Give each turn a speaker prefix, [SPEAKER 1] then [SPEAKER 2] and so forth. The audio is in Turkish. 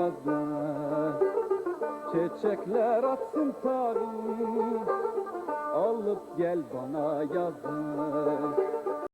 [SPEAKER 1] yazda Çiçekler atsın tarım Alıp gel bana yazda